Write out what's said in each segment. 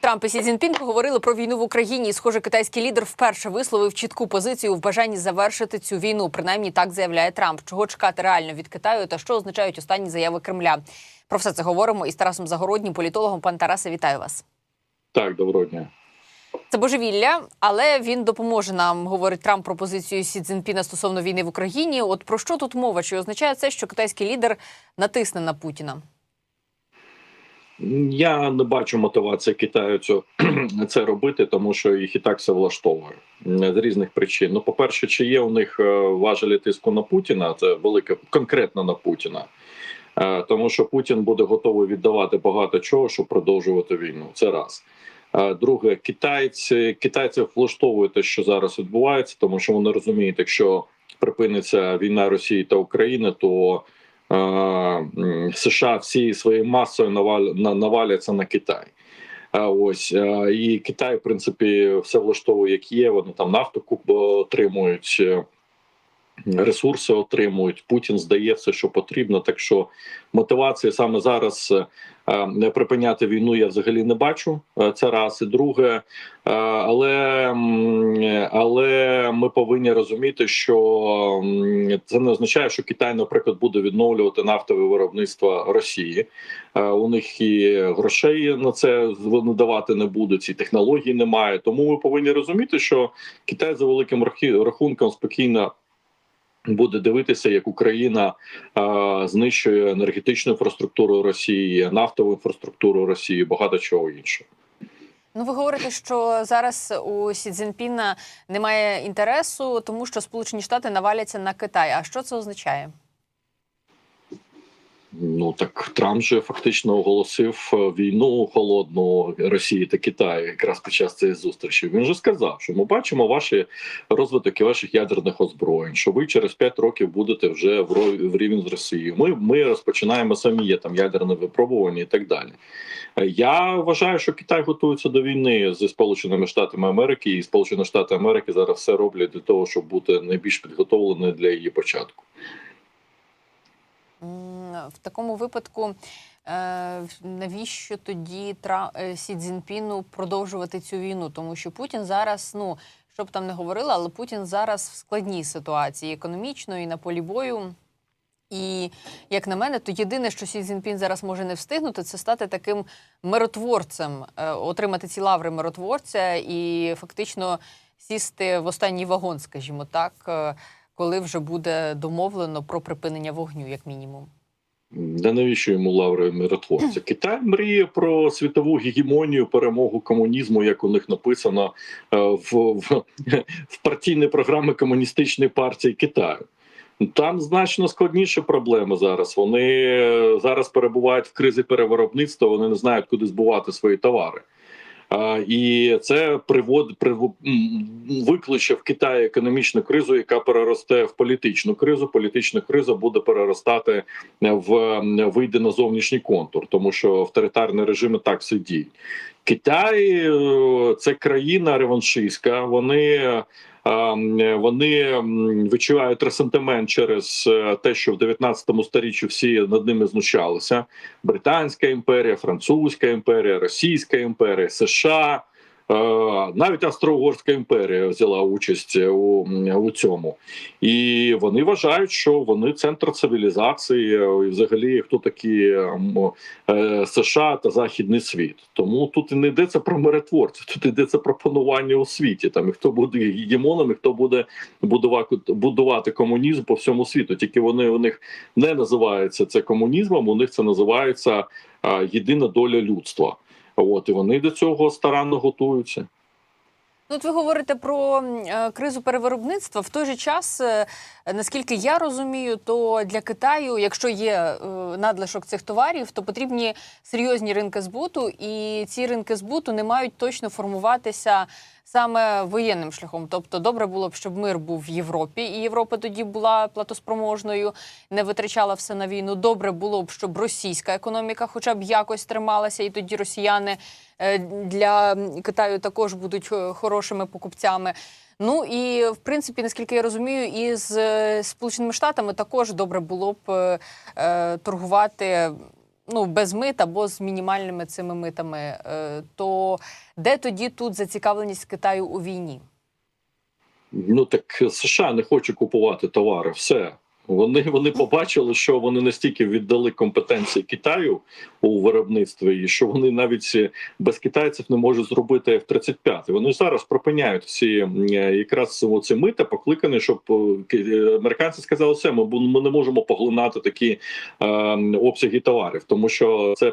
Трамп і Сі Цзіньпін поговорили про війну в Україні. І, Схоже, китайський лідер вперше висловив чітку позицію в бажанні завершити цю війну. Принаймні так заявляє Трамп. Чого чекати реально від Китаю та що означають останні заяви Кремля? Про все це говоримо із Тарасом Загороднім, політологом. Пан Тарасе, вітаю вас. Так, доброго дня. Це божевілля, але він допоможе нам, говорить Трамп про позицію Сі Цзіньпіна стосовно війни в Україні. От про що тут мова? Чи означає це, що китайський лідер натисне на Путіна? Я не бачу мотивації Китаю це робити, тому що їх і так все влаштовує з різних причин. Ну, по-перше, чи є у них е, важелі тиску на Путіна? Це велике конкретно на Путіна. Е, Тому що Путін буде готовий віддавати багато чого, щоб продовжувати війну. Це раз. Е, Друге, китайці китайців влаштовує те, що зараз відбувається, тому що вони розуміють, якщо припиниться війна Росії та України, то е, США всі своєю масою наваляться на Китай. Ось і Китай, в принципі, все влаштовує, як є. Вони там нафту отримують, е, ресурси отримують. Путін здає все, що потрібно. Так що мотивації саме зараз е, не припиняти війну я взагалі не бачу. Е, Це раз і друге. Е, Але, але ми повинні розуміти, що це не означає, що Китай, наприклад, буде відновлювати нафтове виробництво Росії. У них і грошей на це вони давати не будуть, і технологій немає. Тому ми повинні розуміти, що Китай за великим рахунком спокійно. Буде дивитися, як Україна е, знищує енергетичну інфраструктуру Росії, нафтову інфраструктуру Росії, багато чого іншого. Ну, ви говорите, що зараз у Сі Цзіньпіна немає інтересу, тому що Сполучені Штати наваляться на Китай. А що це означає? Ну так Трамп же фактично оголосив е, війну холодну Росії та Китаю якраз під час цієї зустрічі. Він же сказав, що ми бачимо ваші розвитки ваших ядерних озброєнь, що ви через 5 років будете вже в рівень з Росією. Ми, ми розпочинаємо самі є там ядерне випробування і так далі. Е, Я вважаю, що Китай готується до війни зі Сполученими Штатами Америки, і Сполучені Штати Америки зараз все роблять для того, щоб бути найбільш підготовленою для її початку. М, В такому випадку, е, навіщо тоді Тра... е, Сі Цзіньпіну продовжувати цю війну? Тому що Путін зараз, ну що б там не говорили, але Путін зараз в складній ситуації економічно і на полі бою. І як на мене, то єдине, що Сі Цзіньпін зараз може не встигнути, це стати таким миротворцем, е, отримати ці лаври миротворця і фактично сісти в останній вагон, скажімо так, е, коли вже буде домовлено про припинення вогню, як мінімум. Да навіщо йому лаври миротворця? Китай мріє про світову гегемонію, перемогу комунізму, як у них написано е, в, в, в партійній програмі комуністичної партії Китаю. Там значно складніші проблеми зараз. Вони е, зараз перебувають в кризі перевиробництва, вони не знають, куди збувати свої товари. І це привод прив- викличе в Китаї економічну кризу, яка переросте в політичну кризу. Політична криза буде переростати в вийде на зовнішній контур, тому що авторитарні режими так все діють. Китай е, це країна реваншистська. Вони е, вони відчувають ресентимент через е, те, що в 19 сторіччі всі над ними знущалися: Британська імперія, Французька імперія, Російська імперія, США. Е, Навіть Австро-Угорська імперія взяла участь у, у цьому, і вони вважають, що вони центр цивілізації, е, і взагалі хто такі е, США та Західний світ. Тому тут не йдеться про миротворців, тут йдеться про панування у світі. Там і хто буде гегемоном, і хто буде будувати будувати комунізм по всьому світу. Тільки вони у них не називаються це комунізмом, у них це називається єдина доля людства. От і вони до цього старанно готуються. Ну, ви говорите про е, кризу перевиробництва. В той же час, е, наскільки я розумію, то для Китаю, якщо є е, надлишок цих товарів, то потрібні серйозні ринки збуту, і ці ринки збуту не мають точно формуватися саме воєнним шляхом. Тобто, добре було б, щоб мир був в Європі, і Європа тоді була платоспроможною, не витрачала все на війну. Добре було б, щоб російська економіка, хоча б якось трималася, і тоді росіяни е, для Китаю також будуть е, хорошими покупцями. Ну і в принципі, наскільки я розумію, і з е, Сполученими Штатами також добре було б е, торгувати ну, без мит або з мінімальними цими митами, е, то де тоді тут зацікавленість Китаю у війні? Ну так США не хоче купувати товари. Все. Вони вони побачили, що вони настільки віддали компетенції Китаю у виробництві, і що вони навіть без китайців не можуть зробити F-35. Вони зараз припиняють всі якраз ці мита, покликані, щоб е, американці сказали, все, ми, ми не можемо поглинати такі е, обсяги товарів, тому що це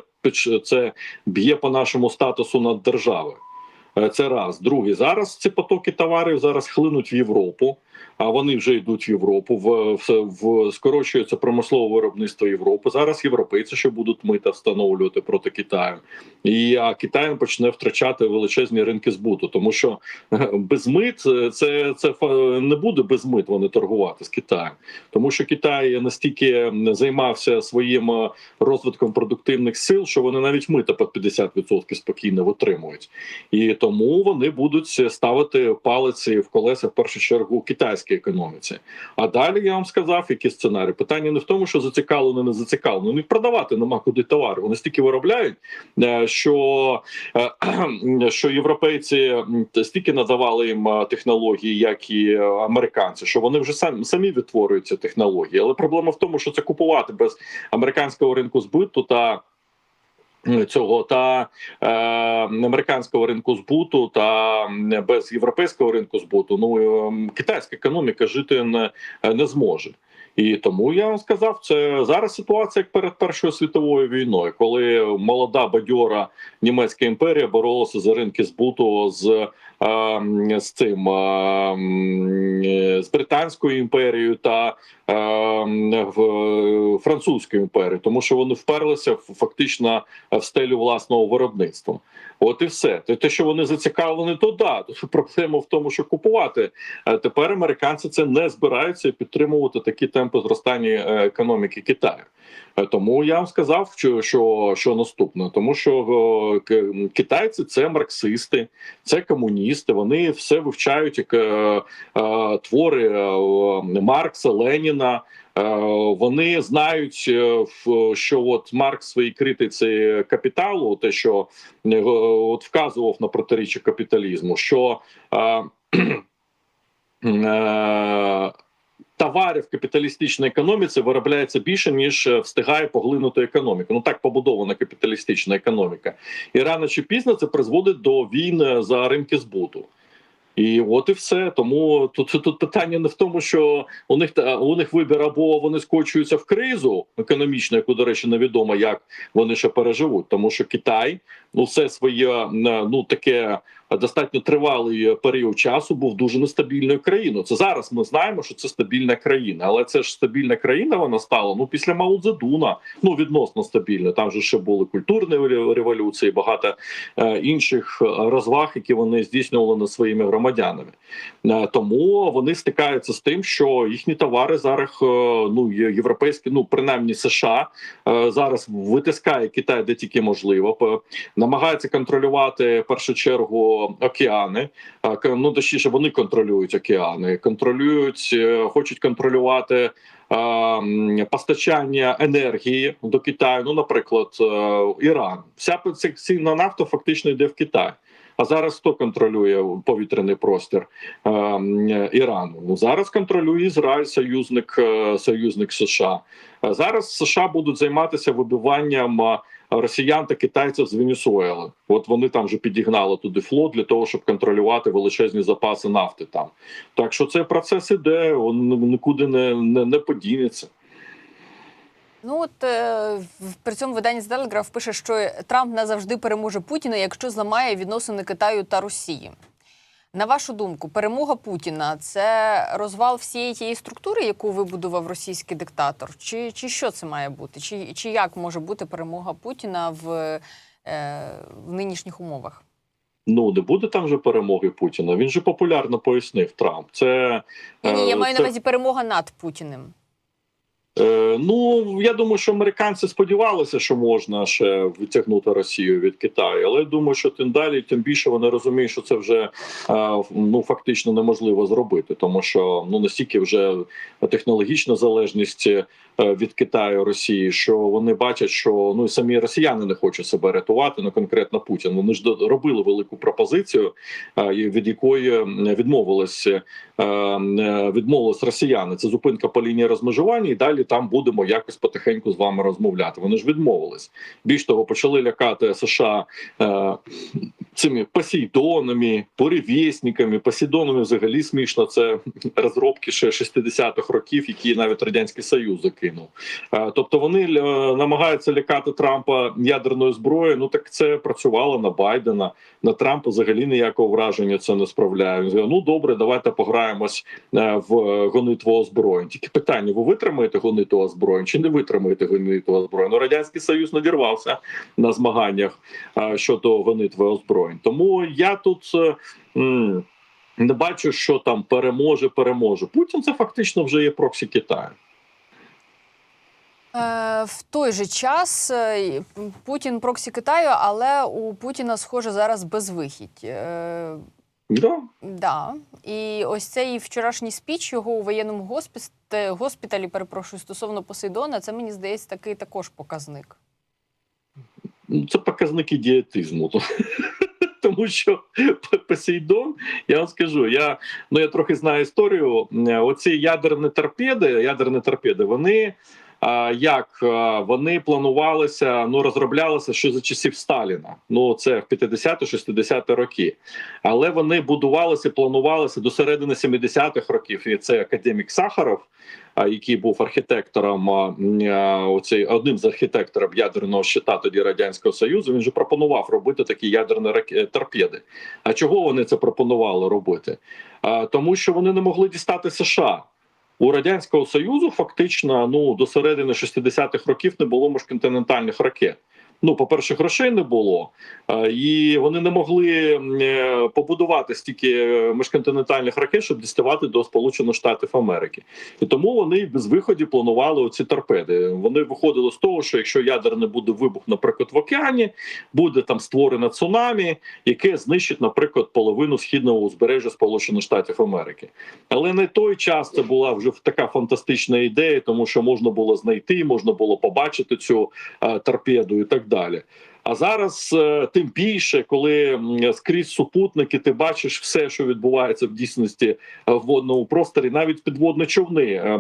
це б'є по нашому статусу над державою. Е, Це раз. Другий, зараз ці потоки товарів зараз хлинуть в Європу, а вони вже йдуть в Європу. В, в, в скорочується промислове виробництво Європи. Зараз європейці ще будуть мита встановлювати проти Китаю, і а Китай почне втрачати величезні ринки збуту, тому що е, без мит е, це, це не буде без мит вони торгувати з Китаєм, тому що Китай настільки займався своїм е, розвитком продуктивних сил, що вони навіть мита по 50% спокійно витримують і тому вони будуть ставити палиці в колеса в першу чергу китайській економіці. А далі я вам сказав, які сценарії. Питання не в тому, що зацікавлені, не зацікавлені. У них продавати нема куди товари. Вони стільки виробляють, е, що, е, що європейці стільки надавали їм е, технології, як і американці, що вони вже самі самі відтворюють ці технології. Але проблема в тому, що це купувати без американського ринку збиту та цього та е, американського ринку збуту та без європейського ринку збуту. Ну е, китайська економіка жити не, не зможе. І тому я сказав, це зараз ситуація як перед Першою світовою війною, коли молода бадьора німецька імперія боролася за ринки збуту з, е, з цим е, з британською імперією та в французькою імперією, тому що вони вперлися фактично в стелю власного виробництва. От і все. Те, що вони зацікавлені, то да. Проблема в тому, що купувати Е, тепер американці це не збираються підтримувати такі темпи зростання е, економіки Китаю. Е, Тому я вам сказав, що, що, що наступне, тому що е, китайці це марксисти, це комуністи. Вони все вивчають як е, е, твори е, Маркса, Леніна. Е, Вони знають, е, що от Маркс в своїй критиці капіталу, те, що е, от вказував на протиріччя капіталізму, що товарів в капіталістичній економіці виробляється більше ніж встигає поглинути економіка. Ну так побудована капіталістична економіка, і рано чи пізно це призводить до війн за ринки збуту. І от і все. Тому тут, тут питання не в тому, що у них у них вибір або вони скочуються в кризу економічну, яку, до речі, невідомо, як вони ще переживуть, тому що Китай ну все своє ну таке достатньо тривалий період часу був дуже нестабільною країною. Це зараз ми знаємо, що це стабільна країна, але це ж стабільна країна. Вона стала ну після Мао Цзедуна, ну відносно стабільна. Там же ще були культурні революції, багато е, інших е, розваг, які вони здійснювали над своїми громадянами. Е, тому вони стикаються з тим, що їхні товари зараз е, ну європейські, ну принаймні США е, зараз витискає Китай де тільки можливо. Намагається контролювати першу чергу океани. Ну точніше, вони контролюють океани, контролюють, е, хочуть контролювати. Постачання енергії до Китаю, ну, наприклад, е, Іран. Вся на нафту фактично йде в Китай. А зараз хто контролює повітряний простір е, Ірану? Ну зараз контролює Ізраїль, союзник, союзник США. Зараз США будуть займатися вибиванням росіян та китайців з Венесуели. От вони там вже підігнали туди флот для того, щоб контролювати величезні запаси нафти там. Так що цей процес іде, він нікуди не, не, не подінеться. Ну от е, при цьому видання Телеграф пише, що Трамп назавжди переможе Путіна, якщо зламає відносини Китаю та Росії. На вашу думку, перемога Путіна це розвал всієї тієї структури, яку вибудував російський диктатор? Чи, чи що це має бути? Чи, чи як може бути перемога Путіна в, е, в нинішніх умовах? Ну не буде там же перемоги Путіна. Він же популярно пояснив Трамп. Це Ні, ні, я е, маю це- на увазі перемога над Путіним. Е, ну я думаю, що американці сподівалися, що можна ще витягнути Росію від Китаю, але я думаю, що тим далі, тим більше вони розуміють, що це вже е, ну фактично неможливо зробити, тому що ну настільки вже технологічна залежність від Китаю Росії, що вони бачать, що ну і самі росіяни не хочуть себе рятувати, ну конкретно Путін. Вони ж робили велику пропозицію, е, від якої відмовились е, е, відмовились росіяни. Це зупинка по лінії розмежування, і далі там будемо якось потихеньку з вами розмовляти. Вони ж відмовились. Більш того, почали лякати США е, цими посейдонами, перевісниками. Посейдонами взагалі смішно. Це розробки ще 60-х років, які навіть радянський союз закинув. Тобто вони е, намагаються лякати Трампа ядерною зброєю. Ну так це працювало на Байдена. На Трампа взагалі ніякого враження це не справляє. Ну добре, давайте пограємось е, в гонитву озброєнь. Тільки питання: ви витримаєте гонитву озброєнь чи не витримаєте гонитву озброєнь? Ну радянський союз надірвався на змаганнях е, щодо гонитви озброєнь. Тому я тут. е, Не бачу, що там переможе, переможе. Путін це фактично вже є проксі Китаю. Е, В той же час е, Путін проксі Китаю, але у Путіна, схоже, зараз безвихідь. Да. Да, і ось цей вчорашній спіч його у воєнному госпіталі, госпіталі, перепрошую, стосовно Посейдона, це мені здається такий також показник. Це показники дієтизму. Тому що Посейдон, я вам скажу, я ну я трохи знаю історію. Оці ядерні торпеди, ядерні торпеди, вони як вони планувалися, ну розроблялися ще за часів Сталіна. Ну це в 50-60 роки. Але вони будувалися, планувалися до середини 70-х років. І це академік Сахаров, який був архітектором, оцей одним з архітекторів ядерного щита тоді радянського союзу. Він же пропонував робити такі ядерні раке- торпеди. А чого вони це пропонували робити? Тому що вони не могли дістати США. У радянського союзу фактично ну до середини 60-х років не було міжконтинентальних ракет. Ну, по-перше, грошей не було, і вони не могли е, побудувати стільки е, міжконтинентальних ракет, щоб діставати до Сполучених Штатів Америки. І тому вони без виході планували оці торпеди. Вони виходили з того, що якщо ядерний буде вибух, наприклад, в океані, буде там створено цунамі, яке знищить, наприклад, половину східного узбережжя Сполучених Штатів Америки. Але на той час це була вже така фантастична ідея, тому що можна було знайти, можна було побачити цю е, торпеду і так. Dália. А зараз е, тим більше, коли скрізь супутники, ти бачиш все, що відбувається в дійсності е, в водному просторі, навіть підводні човни е,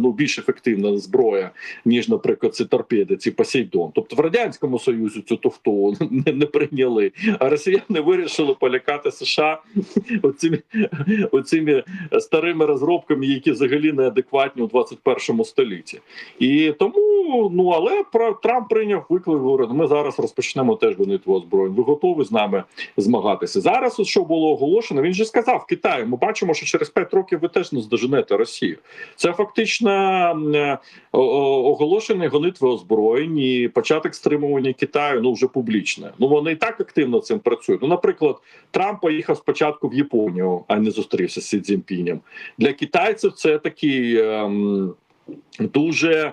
ну більш ефективна зброя, ніж, наприклад, ці торпеди, ці Посейдон. Тобто в радянському союзі цю туфту не, не прийняли. А росіяни вирішили полякати США оцими, оцими старими розробками, які взагалі неадекватні у 21 столітті. І тому, ну але Трамп прийняв виклик. Говорить, ми зараз розпочнемо теж гонитву озброєнь. Ви готові з нами змагатися? Зараз, що було оголошено, він же сказав Китаю. Ми бачимо, що через 5 років ви теж не здоженете Росію. Це фактично е, о- о- оголошені гонитви озброєнь і початок стримування Китаю. Ну вже публічне. Ну вони і так активно цим працюють. Ну, наприклад, Трамп поїхав спочатку в Японію, а не зустрівся з Сі Цзіньпінем. Для китайців це такий. ем, Дуже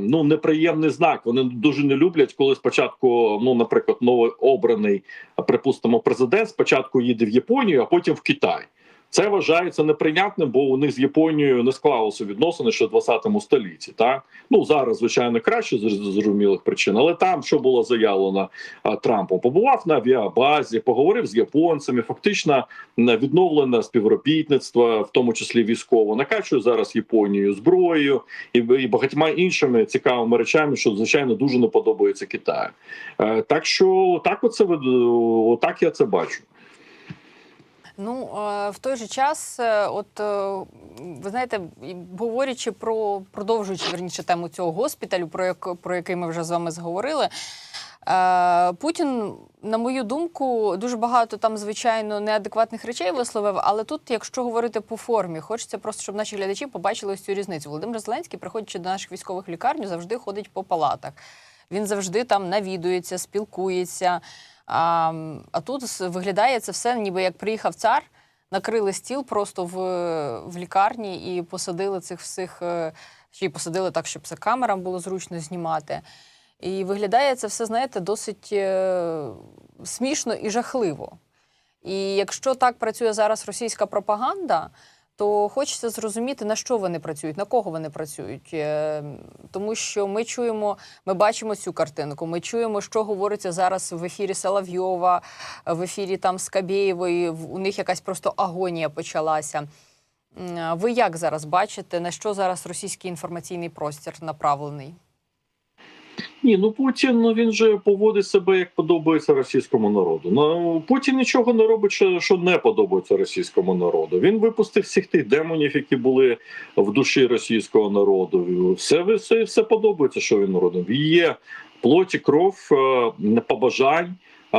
ну неприємний знак. Вони дуже не люблять, коли спочатку, ну наприклад, новообраний, припустимо, президент спочатку їде в Японію, а потім в Китай. Це вважається неприйнятним, бо у них з Японією не склалося відносини ще в 20 столітті. Так ну зараз, звичайно, краще з зрозумілих причин, але там що було заявлено Трампом, побував на авіабазі, поговорив з японцями. Фактично відновлене співробітництво, в тому числі військово, накачує зараз Японію зброєю і, і багатьма іншими цікавими речами, що звичайно дуже не подобається Китаю. Е, так що так, оце так я це бачу. Ну в той же час, е, от е, ви знаєте, говорячи про продовжуючи верніше тему цього госпіталю, про як про який ми вже з вами зговорили. Е, Путін, на мою думку, дуже багато там, звичайно, неадекватних речей висловив. Але тут, якщо говорити по формі, хочеться просто, щоб наші глядачі побачили ось цю різницю. Володимир Зеленський, приходячи до наших військових лікарень, завжди ходить по палатах. Він завжди там навідується, спілкується. А, а тут виглядає це все, ніби як приїхав цар, накрили стіл просто в, в лікарні і посадили цих всіх е, ще й посадили так, щоб це камерам було зручно знімати. І виглядає це все, знаєте, досить е, смішно і жахливо. І якщо так працює зараз російська пропаганда, то хочеться зрозуміти, на що вони працюють, на кого вони працюють. Е, Тому що ми чуємо, ми бачимо цю картинку, ми чуємо, що говориться зараз в ефірі Соловйова, в ефірі там Скабєєвої. У них якась просто агонія почалася. Ви як зараз бачите, на що зараз російський інформаційний простір направлений? Ні, ну Путін ну він же поводить себе як подобається російському народу. Ну Путін нічого не робить, що, не подобається російському народу. Він випустив всіх тих демонів, які були в душі російського народу. Все все, все подобається, що він робить. Є плоті кров е, побажань. Е,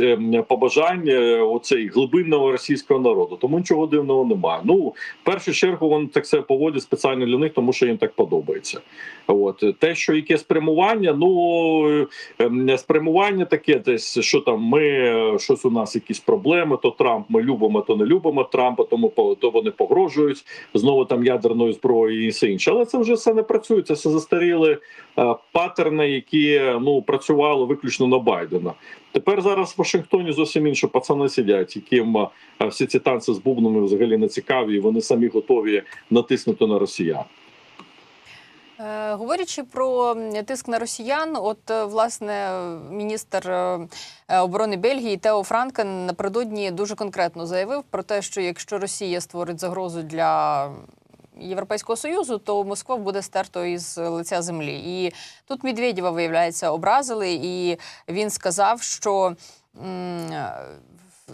е, Побажань е, оцей глибинного російського народу, тому нічого дивного немає. Ну в першу чергу вони так себе поводять спеціально для них, тому що їм так подобається. От те, що яке спрямування, ну спрямування таке, десь що там ми щось у нас якісь проблеми, то Трамп ми любимо, то не любимо Трампа, тому то вони погрожують знову там ядерною зброєю і все інше. Але це вже все не працює. Це все застаріли паттерни, які ну працювали виключно на Байдена. Тепер зараз в Вашингтоні зовсім інші пацани сидять, яким е, всі ці танці з бубнами взагалі не цікаві, і вони самі готові натиснути на росіян. Е, Говорячи про тиск на росіян, от е, власне міністр оборони Бельгії Тео Франкен напередодні дуже конкретно заявив про те, що якщо Росія створить загрозу для Європейського союзу, то Москва буде стерто із лиця землі. І тут Медведєва, виявляється, образили, і він сказав, що.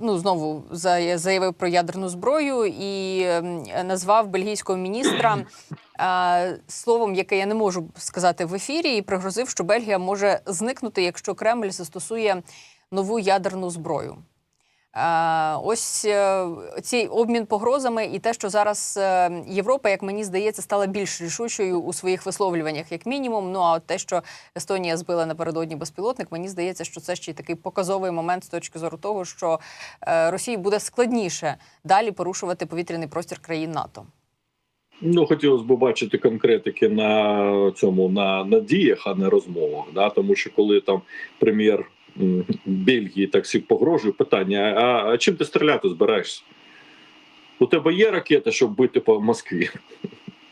Ну, знову заявив про ядерну зброю і назвав бельгійського міністра словом, яке я не можу сказати в ефірі, і пригрозив, що Бельгія може зникнути, якщо Кремль застосує нову ядерну зброю. Е, Ось е, цей обмін погрозами і те, що зараз е, Європа, як мені здається, стала більш рішучою у своїх висловлюваннях, як мінімум. Ну а от те, що Естонія збила напередодні безпілотник, мені здається, що це ще й такий показовий момент з точки зору того, що Росії буде складніше далі порушувати повітряний простір країн НАТО. Ну, хотілося б бачити конкретики на цьому на, на діях, а не розмовах. Да? Тому що коли там прем'єр Бельгії так всіх погрожує, питання: а чим ти стріляти збираєшся? У тебе є ракета, щоб бити по Москві?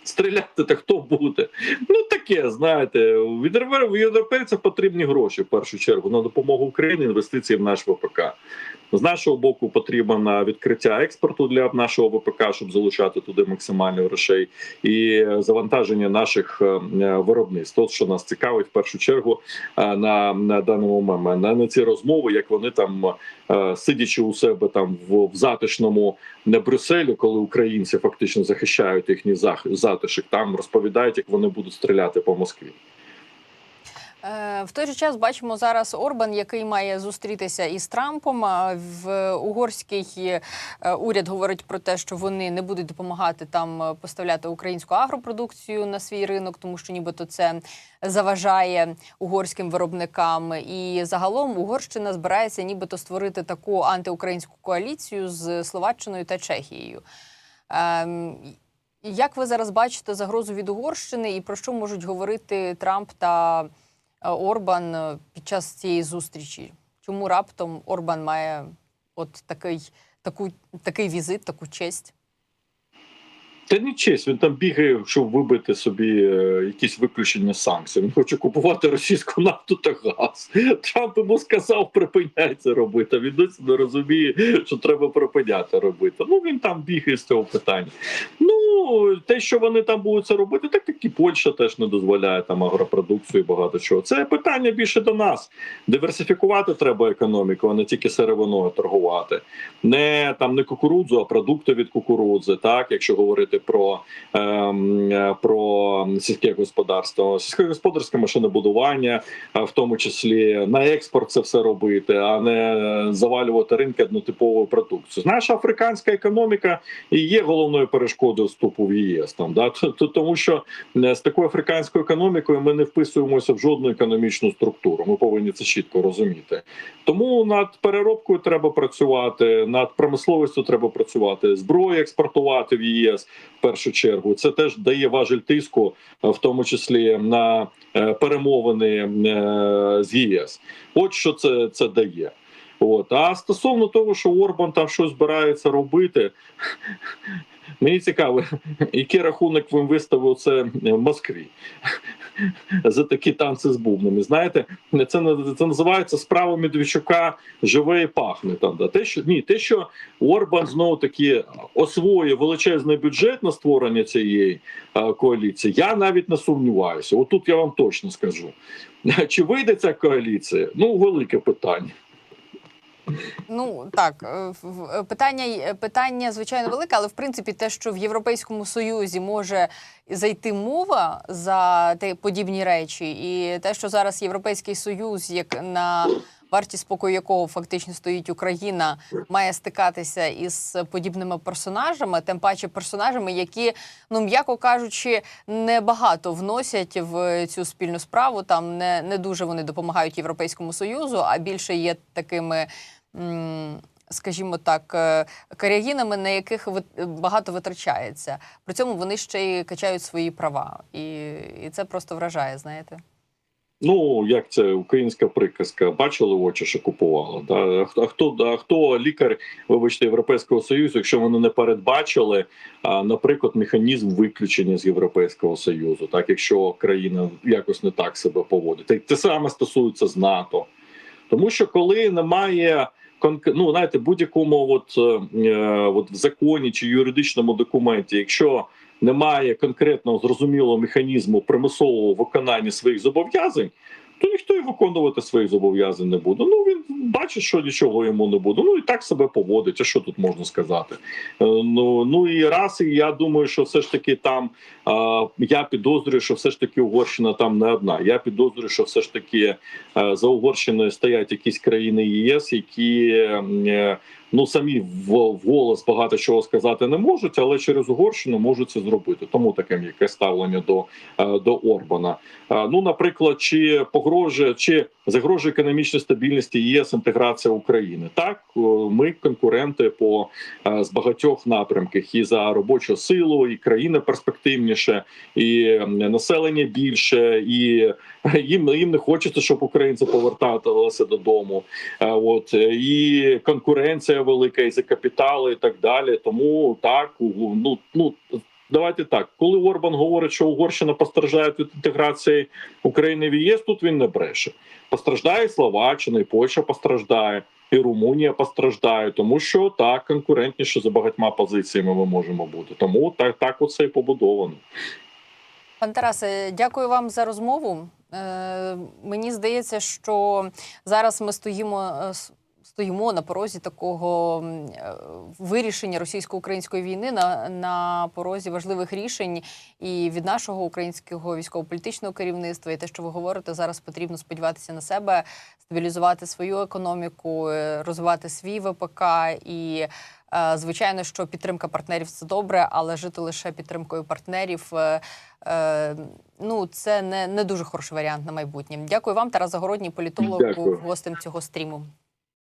Стріляти та хто буде? Ну таке, знаєте, в європейців потрібні гроші в першу чергу на допомогу Україні, інвестиції в наш ВПК. З нашого боку потрібно відкриття експорту для нашого ВПК, щоб залучати туди максимально грошей, і завантаження наших е, виробництв. От що нас цікавить в першу чергу е, на, на даному момент на, на ці розмови, як вони там е, сидячи у себе там в, в затишному не Брюсселі, коли українці фактично захищають їхній затишок, там розповідають, як вони будуть стріляти по Москві. Е, В той же час бачимо зараз Орбан, який має зустрітися із Трампом. В угорський е, уряд говорить про те, що вони не будуть допомагати там е, поставляти українську агропродукцію на свій ринок, тому що нібито це заважає угорським виробникам. І загалом Угорщина збирається нібито створити таку антиукраїнську коаліцію з Словаччиною та Чехією. Ем, Як ви зараз бачите загрозу від Угорщини і про що можуть говорити Трамп та е, Орбан е, під час цієї зустрічі? Чому раптом Орбан має от такий, таку, такий візит, таку честь? Та не честь, він там бігає, щоб вибити собі е, якісь виключення санкцій. Він хоче купувати російську нафту та газ. Трамп йому сказав, припиняй це робити. Він досі не розуміє, що треба припиняти робити. Ну він там бігає з цього питання. Ну те, що вони там будуть це робити, так як і Польща теж не дозволяє там агропродукцію і багато чого. Це питання більше до нас. Диверсифікувати треба економіку, а не тільки сировиною торгувати. Не там не кукурудзу, а продукти від кукурудзи. Так, якщо говорити про, ем, е, про сільське господарство, сільськогосподарське машинобудування, в тому числі на експорт це все робити, а не завалювати ринки однотиповою продукцією. Наша африканська економіка і є головною перешкодою вступу в ЄС. Там да тому, що е, з такою африканською економікою ми не вписуємося в жодну економічну структуру. Ми повинні це чітко розуміти. Тому над переробкою треба працювати, над промисловістю треба працювати, зброю експортувати в ЄС в першу чергу. Це теж дає важель тиску, е, в тому числі на е, перемовини з ЄС. От що це, це дає. От. А стосовно того, що Орбан там щось збирається робити, мені цікаво, який рахунок він виставив це в Москві за такі танці з бубнами. Знаєте, це, це називається справа Медведчука живе і пахне. Там, да. те, що, ні, те, що Орбан знову таки освоює величезний бюджет на створення цієї е, коаліції, я навіть не сумніваюся. Отут я вам точно скажу. Чи вийде ця коаліція? Ну, велике питання. Ну так, е, в- питання питання звичайно велике, але в принципі те, що в Європейському Союзі може зайти мова за те подібні речі, і те, що зараз Європейський Союз, як на варті спокою якого фактично стоїть Україна, має стикатися із подібними персонажами, тим паче персонажами, які, ну м'яко кажучи, небагато вносять в цю спільну справу. Там не, не дуже вони допомагають Європейському Союзу, а більше є такими. м, Скажімо так, е, на яких багато витрачається. При цьому вони ще й качають свої права, і, і це просто вражає. Знаєте, Ну, як це українська приказка, бачили очі, що купували. Да? А хто- А хто, лікар, вибачте, Європейського Союзу, якщо вони не передбачили, а, наприклад, механізм виключення з Європейського Союзу, так якщо країна якось не так себе поводить. Те- Те саме стосується з НАТО. Тому що коли немає ну, знаєте, будь-якому от, е, от в законі чи юридичному документі, якщо немає конкретного зрозумілого механізму примусового виконання своїх зобов'язань, то ніхто і виконувати своїх зобов'язань не буде. Ну він бачить, що нічого йому не буде. Ну і так себе поводить. А що тут можна сказати? Е, Ну ну і раз, і я думаю, що все ж таки там я підозрюю, що все ж таки Угорщина там не одна. Я підозрюю, що все ж таки е, за Угорщиною стоять якісь країни ЄС, які е, ну самі в голос багато чого сказати не можуть, але через Угорщину можуть це зробити. Тому таке м'яке ставлення до, е, до Орбана. Е, Ну, наприклад, чи погрожує, чи загрожує економічній стабільності ЄС інтеграція України? Так, е, ми конкуренти по з багатьох напрямків і за робочу силу, і країна перспективніше, і населення більше, і їм їм не хочеться, щоб українці поверталися додому. От і конкуренція велика, і за капітали, і так далі. Тому так ну ну. Давайте так, коли Орбан говорить, що Угорщина постраждає від інтеграції України в ЄС, тут він не бреше. Постраждає Словаччина, і Польща постраждає, і Румунія постраждає, тому що так конкурентніше за багатьма позиціями ми можемо бути. Тому так, так оце і побудовано. Пан Тарасе, дякую вам за розмову. Е, мені здається, що зараз ми стоїмо. Стоїмо на порозі такого е, вирішення російсько-української війни на, на порозі важливих рішень і від нашого українського військово-політичного керівництва, і те, що ви говорите, зараз потрібно сподіватися на себе, стабілізувати свою економіку, е, розвивати свій ВПК і. е, Звичайно, що підтримка партнерів це добре, але жити лише підтримкою партнерів ну це не, не дуже хороший варіант на майбутнє. Дякую вам, Тарас Загородній, політолог, був гостем цього стріму.